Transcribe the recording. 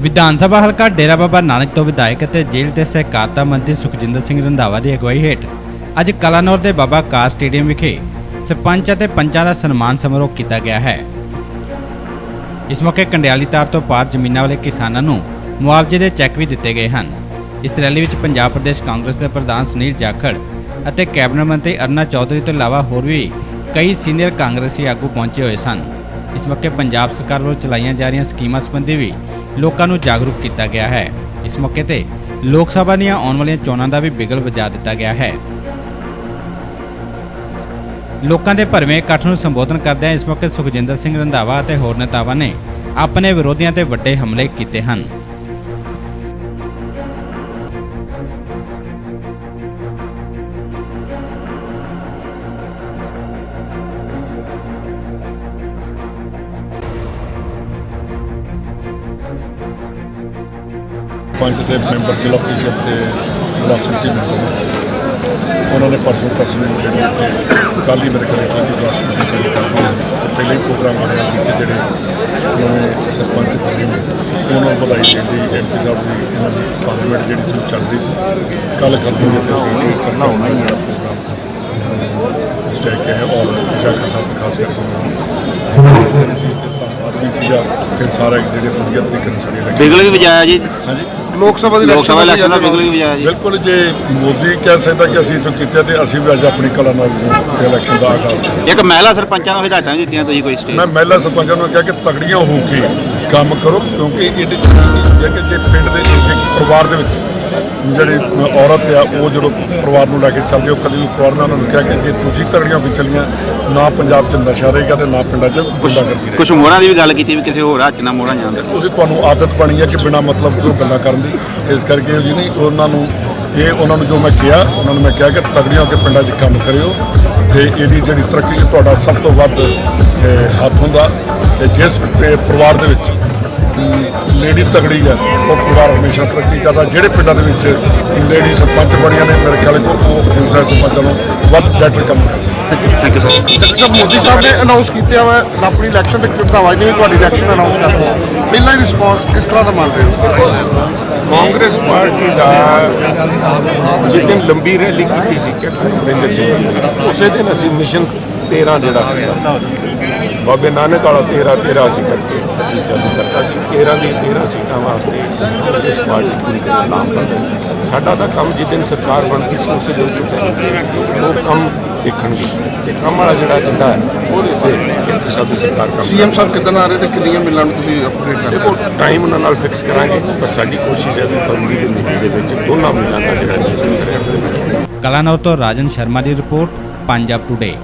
ਵਿਧਾਨ ਸਭਾ ਹਲਕਾ ਡੇਰਾ ਬਾਬਾ ਨਾਨਕ ਤੋਂ ਵਿਧਾਇਕ ਅਤੇ ਜੇਲ੍ਹ ਤੇ ਸਹਿਕਾਰਤਾ ਮੰਤਰੀ ਸੁਖਜਿੰਦਰ ਸਿੰਘ ਰੰਧਾਵਾ ਦੀ ਅਗਵਾਈ ਹੇਠ ਅੱਜ ਕਲਾਨੌਰ ਦੇ ਬਾਬਾ ਕਾਰ ਸਟੇਡੀਅਮ ਵਿਖੇ ਸਰਪੰਚ ਅਤੇ ਪੰਚਾਂ ਦਾ ਸਨਮਾਨ ਸਮਾਰੋਹ ਕੀਤਾ ਗਿਆ ਹੈ। ਇਸ ਮੌਕੇ ਕੰਡਿਆਲੀ ਤਾਰ ਤੋਂ ਪਾਰ ਜ਼ਮੀਨਾਂ ਵਾਲੇ ਕਿਸਾਨਾਂ ਨੂੰ ਮੁਆਵਜ਼ੇ ਦੇ ਚੈੱਕ ਵੀ ਦਿੱਤੇ ਗਏ ਹਨ। ਇਸ ਰੈਲੀ ਵਿੱਚ ਪੰਜਾਬ ਪ੍ਰਦੇਸ਼ ਕਾਂਗਰਸ ਦੇ ਪ੍ਰਧਾਨ ਸੁਨੀਲ ਜਾਖੜ ਅਤੇ ਕੈਬਨਿਟ ਮੰਤਰੀ ਅਰਨਾ ਚੌਧਰੀ ਤੋਂ ਇਲਾਵਾ ਹੋਰ ਵੀ ਕਈ ਸੀਨੀਅਰ ਕਾਂਗਰਸੀ ਆਗੂ ਪਹੁੰਚੇ ਹੋਏ ਸਨ। ਇਸ ਮੌਕੇ ਪੰਜਾਬ ਸਰਕਾਰ ਵੱਲੋਂ ਚਲਾਈਆਂ ਜਾ ਰਹੀਆਂ ਸਕੀਮਾਂ ਸੰਬੰਧੀ ਵੀ ਲੋਕਾਂ ਨੂੰ ਜਾਗਰੂਕ ਕੀਤਾ ਗਿਆ ਹੈ। ਇਸ ਮੌਕੇ ਤੇ ਲੋਕ ਸਭਾ ਦੀਆਂ ਆਉਣ ਵਾਲੀਆਂ ਚੋਣਾਂ ਦਾ ਵੀ ਬਿਗਲ ਵਜਾ ਦਿੱਤਾ ਗਿਆ ਹੈ। ਲੋਕਾਂ ਦੇ ਭਰਵੇਂ ਇਕੱਠ ਨੂੰ ਸੰਬੋਧਨ ਕਰਦਿਆਂ ਇਸ ਮੌਕੇ ਸੁਖਜਿੰਦਰ ਸਿੰਘ ਰੰਧਾਵਾ ਅਤੇ ਹੋਰ ਨੇਤਾਵਾਂ ਨੇ ਆਪਣੇ ਵਿਰੋਧੀਆਂ ਤੇ ਵੱਡੇ ਹਮਲੇ ਕੀਤੇ ਹਨ। ਪੰਚ ਦੇ ਮੈਂਬਰ ਜ਼ਿਲ੍ਹਾ ਪ੍ਰੀਸ਼ਦ ਤੇ ਬਲਾਕ ਸੰਮਤੀ ਮੈਂਬਰ। ਉਹਨਾਂ ਨੇ ਪਰਸੋਂ ਕਸਮ ਜਿਹੜੀ ਇੱਥੇ ਕੱਲ੍ਹ ਹੀ ਮੇਰੇ ਖਿਆਲ ਨਾਲ ਕਲਾਸ ਕੀਤੀ ਸੀ। ਪਹਿਲੇ ਹੀ ਪ੍ਰੋਗਰਾਮ ਬਣਿਆ ਸੀ ਕਿ ਜਿਹੜੇ ਨਵੇਂ ਸਰਪੰਚ ਬਣੇ ਨੇ ਉਹਨਾਂ ਨੂੰ ਵਧਾਈ ਦੇਣ ਲਈ ਐਮਪੀ ਸਾਹਿਬ ਦੀ ਇਹਨਾਂ ਦੀ ਪਾਰਲੀਮੈਂਟ ਜਿਹੜੀ ਸੀ ਚੱਲ ਰਹੀ ਸੀ। ਕੱਲ੍ਹ ਕਰਦੇ ਤੇ ਅਸੀਂ ਇਸ ਕਰਨਾ ਹੋਣਾ ਹੀ ਹੈ ਪ੍ਰੋਗਰਾਮ ਲੈ ਕੇ ਹੈ ਔਰ ਜਾਖੜ ਸਾਹਿਬ ਖਾਸ ਕਰਕੇ ਜਿਹੜੇ ਸੀ। ਤੇ ਧੰਨਵਾਦ ਵੀ ਸੀਗਾ। ਤੇ ਸਾਰੇ ਜਿਹੜੇ ਵਧੀਆ ਤਰੀਕੇ ਨਾਲ ਸਾਡੇ ਲੱਗੇ ਬਿਗਲ ਵੀ ਵਜਾਇਆ ਜੀ। ਹਾਂਜੀ। ਲੋਕ ਸਭਾ ਦੀ ਲੋਕ ਸਭਾ ਇਲੈਕਸ਼ਨ ਦਾ ਬਿਗਲ ਵੀ ਵਜਾਇਆ ਜੀ। ਬਿਲਕੁਲ ਜੇ ਮੋਦੀ ਕਹਿ ਸਕਦਾ ਕਿ ਅਸੀਂ ਤੋਂ ਕੀਤਾ ਤੇ ਅਸੀਂ ਵੀ ਅੱਜ ਆਪਣੀ ਕਲਾ ਨਾਲ ਇਲੈਕਸ਼ਨ ਦਾ ਆਗਾਜ਼ ਕਰਾਂਗੇ। ਇੱਕ ਮਹਿਲਾ ਸਰਪੰਚਾਂ ਨੂੰ ਹਦਾਇਤਾਂ ਵੀ ਦਿੱਤੀਆਂ ਤੁਸੀਂ ਕੋਈ ਸਟੇਜ ਮੈਂ ਮਹਿਲਾ ਸਰਪੰਚਾਂ ਨੂੰ ਕਿਹਾ ਕਿ ਤਗੜੀਆਂ ਹੋ ਕੇ ਕੰਮ ਕਰੋ ਕਿਉਂਕਿ ਇਹਦੇ ਚ ਕੀ ਹੈ ਕਿ ਜੇ ਪਿੰਡ ਦੇ ਇੱਕ ਪਰਿਵਾਰ ਦੇ ਵਿੱਚ ਜਿਹੜੀ ਔਰਤ ਆ ਉਹ ਜਦੋਂ ਪਰਿਵਾਰ ਨੂੰ ਲੈ ਕੇ ਚੱਲਦੇ ਹੋ ਕਦੀ ਵੀ ਪਰਿਵਾਰ ਨੇ ਉਹਨਾਂ ਨੂੰ ਕਿਹਾ ਕਿ ਜੇ ਤੁਸੀਂ ਤਗੜੀਆਂ ਹੋ ਕੇ ਚੱਲੀਆਂ ਨਾ ਪੰਜਾਬ 'ਚ ਨਸ਼ਾ ਰਹੇਗਾ ਤੇ ਨਾ ਪਿੰਡਾਂ 'ਚ ਗੁੰਡਾਗਰਦੀ ਰਹੇਗੀ। ਕੁਝ ਮੋਹਰਾਂ ਦੀ ਵੀ ਗੱਲ ਕੀਤੀ ਵੀ ਕਿਸੇ ਹੋਰ ਹੱਥ 'ਚ ਨਾ ਮੋਹਰਾਂ ਜਾਣ। ਤੁਸੀਂ ਤੁਹਾਨੂੰ ਆਦਤ ਬਣੀ ਹੈ ਕਿ ਬਿਨਾ ਮਤਲਬ ਤੋਂ ਗੱਲਾਂ ਕਰਨ ਦੀ। ਇਸ ਕਰਕੇ ਜੀ ਨਹੀਂ ਉਹਨਾਂ ਨੂੰ ਇਹ ਉਹਨਾਂ ਨੂੰ ਜੋ ਮੈਂ ਕਿਹਾ ਉਹਨਾਂ ਨੂੰ ਮੈਂ ਕਿਹਾ ਕਿ ਤਗੜੀਆਂ ਹੋ ਕੇ ਪਿੰਡਾਂ 'ਚ ਕੰਮ ਕਰਿਓ। ਤੇ ਇਹਦੀ ਜਿਹੜੀ ਤਰੱਕੀ 'ਚ ਤੁਹਾਡਾ ਸਭ ਤੋਂ ਵੱਧ ਹੱਥ ਹੁੰਦਾ। ਤੇ ਜਿਸ ਪਰਿਵਾਰ ਦੇ ਵਿੱਚ ਲੇਡੀ ਤਗੜੀ ਹੈ ਉਹ ਪਰਿਵਾਰ ਹਮੇਸ਼ਾ ਤਰੱਕੀ ਕਰਦਾ। ਜਿਹੜੇ ਪਿੰਡਾਂ ਦੇ ਵਿੱਚ ਲੇਡੀ ਸਰਪੰਚ ਬਣੀਆਂ ਨੇ ਮੇਰੇ ਖਿਆਲ ਕੋ ਉਹ ਦੂਸਰੇ ਸਰਪੰਚਾਂ ਨੂੰ ਵੱਧ ਬੈਟਰ ਕੰਮ ਕਰਦੇ ਥੈਂਕ ਯੂ ਸਰ ਡਾਕਟਰ ਸਾਹਿਬ ਮੋਦੀ ਸਾਹਿਬ ਨੇ ਅਨਾਉਂਸ ਕੀਤਾ ਵਾ ਆਪਣੀ ਇਲੈਕਸ਼ਨ ਦੇ ਪ੍ਰਧਾਵਾ ਨੇ ਵੀ ਤੁਹਾਡੀ ਇਲੈਕਸ਼ਨ ਅਨਾਉਂਸ ਕਰਤਾ ਪਹਿਲਾ ਹੀ ਰਿਸਪੌਂਸ ਕਿਸ ਤਰ੍ਹਾਂ ਦਾ ਮੰਨ ਰਹੇ ਹੋ? ਕਾਂਗਰਸ ਪਾਰਟੀ ਦਾ ਜਿਸ ਦਿਨ ਲੰਬੀ ਰੈਲੀ ਕੀਤੀ ਸੀ ਕੈਪਟਨ ਅਮਰਿੰਦਰ ਸਿੰਘ ਉਸੇ ਦਿਨ ਅਸੀਂ ਮਿਸ਼ਨ 13 ਜਿਹੜਾ ਸੀਗਾ ਬਾਬੇ ਨਾਨਕ ਵਾਲਾ 13 13 ਅਸੀਂ ਕਰਕੇ ਅਸੀਂ ਚਾਲੂ ਕਰਤਾ ਸੀ। 13 ਦੀ 13 ਸੀਟਾਂ ਵਾਸਤੇ ਇਸ ਪਾਰਟੀ ਪੂਰੀ ਤਰ੍ਹਾਂ ਨਾਮ ਕਰਦਾ ਸਾਡਾ ਤਾਂ ਕੰਮ ਜਿਸ ਦਿਨ ਸਰਕਾਰ ਬਣਦੀ ਸੀ ਉਸੇ ਦਿਨ ਤੋਂ ਚਾਲੂ ਉਹ ਕੰਮ ਦੇਖਣਗੇ ਤੇ ਕੰਮ ਵਾਲਾ ਜਿਹੜਾ ਏਜੰਡਾ ਹੈ ਉਹਦੇ ਤੇ ਦੀ ਸਰਕਾਰ ਕੰਮ ਸੀਐਮ ਸਾਹਿਬ ਕਿਦਾਂ ਆ ਰਹੇ ਤੇ ਕਿੰਨੀਆਂ ਮਿਲਾਂ ਨੂੰ ਤੁਸੀਂ ਅਪਡੇਟ ਕਰ ਦੇਖੋ ਟਾਈਮ ਉਹਨਾਂ ਨਾਲ ਫਿਕਸ ਕਰਾਂਗੇ ਪਰ ਸਾਡੀ ਕੋਸ਼ਿਸ਼ ਹੈ ਵੀ ਫਰਵਰੀ ਦੇ ਮਹੀਨੇ ਦੇ ਵਿੱਚ ਦੋਨਾਂ ਮਹੀਨਿਆਂ ਦਾ ਜਿਹੜਾ ਕਲਾਨੌਰ ਤੋਂ ਰਾਜਨ ਸ਼ਰਮਾ ਦੀ ਰਿਪੋਰਟ ਪੰਜਾਬ ਟੁਡੇ